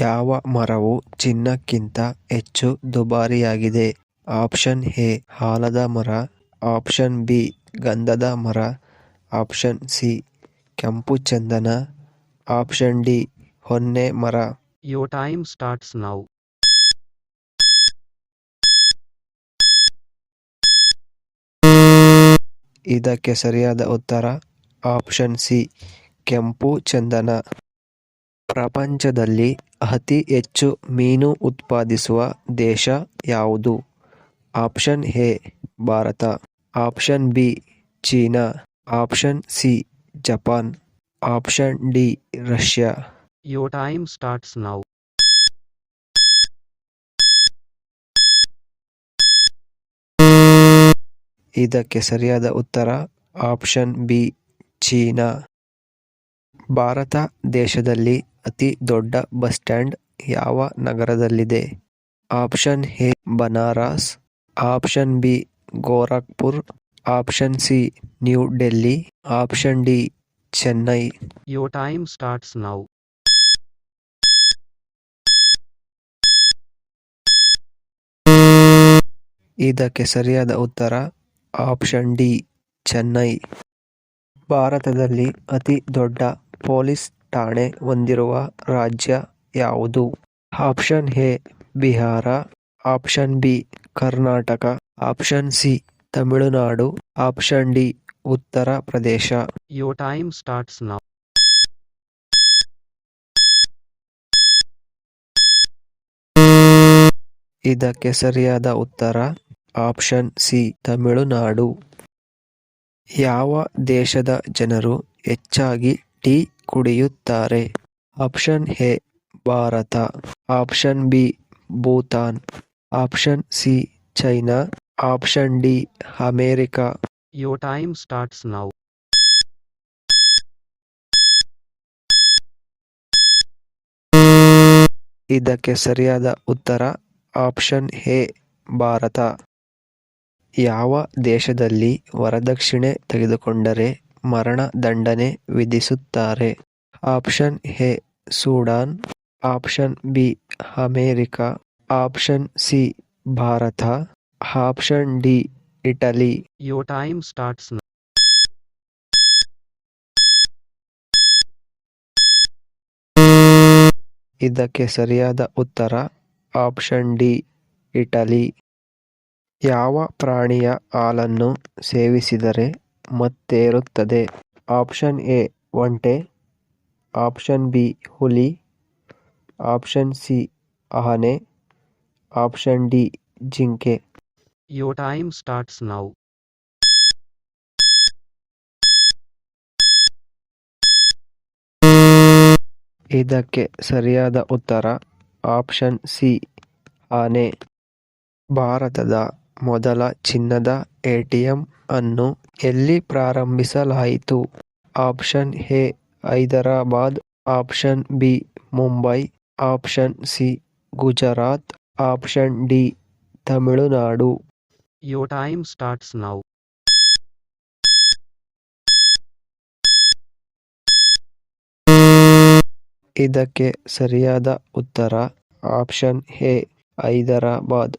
ಯಾವ ಮರವು ಚಿನ್ನಕ್ಕಿಂತ ಹೆಚ್ಚು ದುಬಾರಿಯಾಗಿದೆ? ಆಪ್ಷನ್ ಎ ಆಲದ ಮರ, ಆಪ್ಷನ್ ಬಿ ಗಂಧದ ಮರ, ಆಪ್ಷನ್ ಸಿ ಕೆಂಪು ಚಂದನ, ಆಪ್ಷನ್ ಡಿ ಹೊನ್ನೆ ಮರ. ಯೋ ಟೈಮ್ ಸ್ಟಾರ್ಟ್ಸ್ ನೌ ಇದಕ್ಕೆ ಸರಿಯಾದ ಉತ್ತರ ಆಪ್ಷನ್ ಸಿ ಕೆಂಪು ಚಂದನ. ಪ್ರಪಂಚದಲ್ಲಿ ಅತಿ ಹೆಚ್ಚು ಮೀನು ಉತ್ಪಾದಿಸುವ ದೇಶ ಯಾವುದು? Option A Bharat, option B China, option C Japan, option D Russia. Your time starts now ಇದಕ್ಕೆ ಸರಿಯಾದ ಉತ್ತರ ಆಪ್ಷನ್ ಬಿ ಚೀನಾ. ಭಾರತ ದೇಶದಲ್ಲಿ ಅತಿ ದೊಡ್ಡ ಬಸ್ ಸ್ಟ್ಯಾಂಡ್ ಯಾವ ನಗರದಲ್ಲಿದೆ? Option A Banaras, option B Gorakhpur, option C New Delhi, option D Chennai. Your time starts now ಇದಕ್ಕೆ ಸರಿಯಾದ ಉತ್ತರ ಆಪ್ಷನ್ ಡಿ ಚೆನ್ನೈ. ಭಾರತದಲ್ಲಿ ಅತಿ ದೊಡ್ಡ ಪೊಲೀಸ್ ಠಾಣೆ ಹೊಂದಿರುವ ರಾಜ್ಯ ಯಾವುದು? Option A Bihar, option B Karnataka, option C Tamil Nadu, option D Uttar Pradesh. Your time starts now. ಇದಕ್ಕೆ ಸರಿಯಾದ ಉತ್ತರ ಆಪ್ಷನ್ ಸಿ ತಮಿಳುನಾಡು. ಯಾವ ದೇಶದ ಜನರು ಹೆಚ್ಚಾಗಿ tea ಕುಡಿಯುತ್ತಾರೆ? Option A Bharat, option B Bhutan, option C China, option D America. Your time starts ನಾವು ಇದಕ್ಕೆ ಸರಿಯಾದ ಉತ್ತರ ಆಪ್ಷನ್ ಎ ಭಾರತ. ಯಾವ ದೇಶದಲ್ಲಿ ವರದಕ್ಷಿಣೆ ತೆಗೆದುಕೊಂಡರೆ ಮರಣ ದಂಡನೆ ವಿಧಿಸುತ್ತಾರೆ? Option A Sudan, option B America, option C Bharat, option D Italy. Your time starts ಇದಕ್ಕೆ ಸರಿಯಾದ ಉತ್ತರ ಆಪ್ಷನ್ ಡಿ ಇಟಲಿ. ಯಾವ ಪ್ರಾಣಿಯ ಹಾಲನ್ನು ಸೇವಿಸಿದರೆ ಮತ್ತೇರುತ್ತದೆ? ಆಪ್ಷನ್ ಎ ಒಂಟೆ, ಆಪ್ಷನ್ ಬಿ ಹುಲಿ, ಆಪ್ಷನ್ ಸಿ ಆನೆ, ಆಪ್ಷನ್ ಡಿ ಜಿಂಕೆ. ಯೋ ಟೈಮ್ ಸ್ಟಾರ್ಟ್ಸ್ ನೌ ಇದಕ್ಕೆ ಸರಿಯಾದ ಉತ್ತರ ಆಪ್ಷನ್ ಸಿ ಆನೆ. ಭಾರತದ ಮೊದಲ ಚಿನ್ನದ ಎಟಿಎಂ ಅನ್ನು ಎಲ್ಲಿ ಪ್ರಾರಂಭಿಸಲಾಯಿತು? Option A Hyderabad, option B Mumbai, option C Gujarat, option D Tamil Nadu. Your time starts now ಇದಕ್ಕೆ ಸರಿಯಾದ ಉತ್ತರ ಆಪ್ಷನ್ ಎ ಹೈದರಾಬಾದ್.